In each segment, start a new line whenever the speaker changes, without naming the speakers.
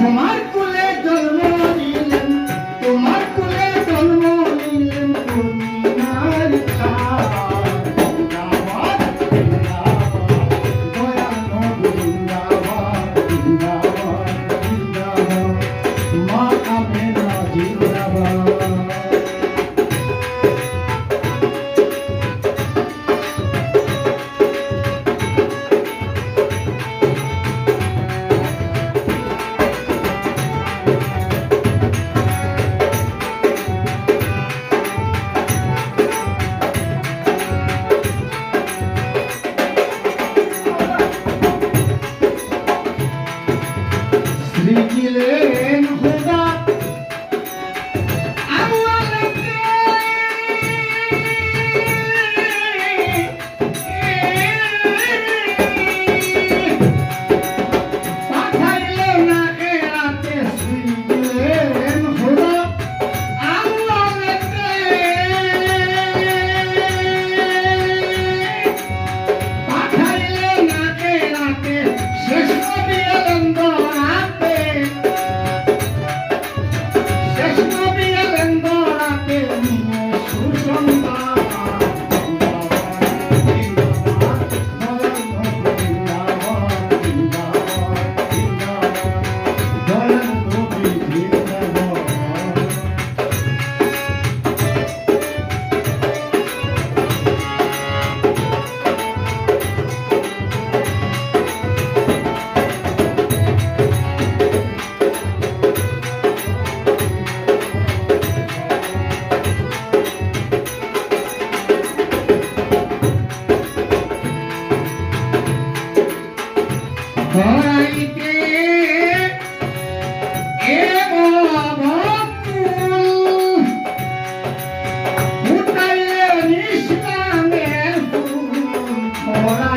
তোমার কুলে জন্ম নিলেন তোমার কুলে জন্ম নিলেন তুমি নারী মা আমি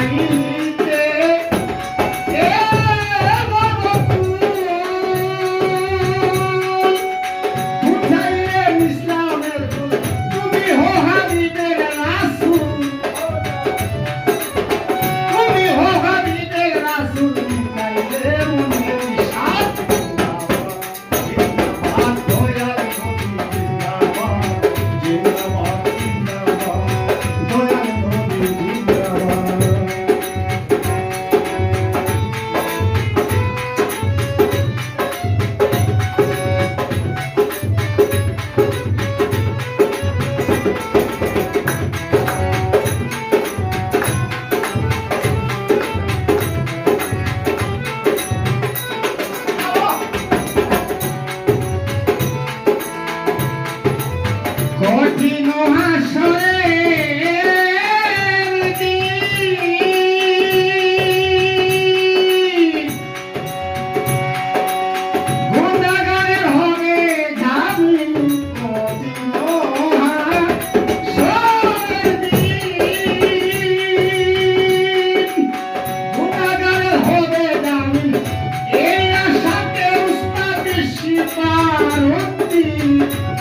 Thank you. ti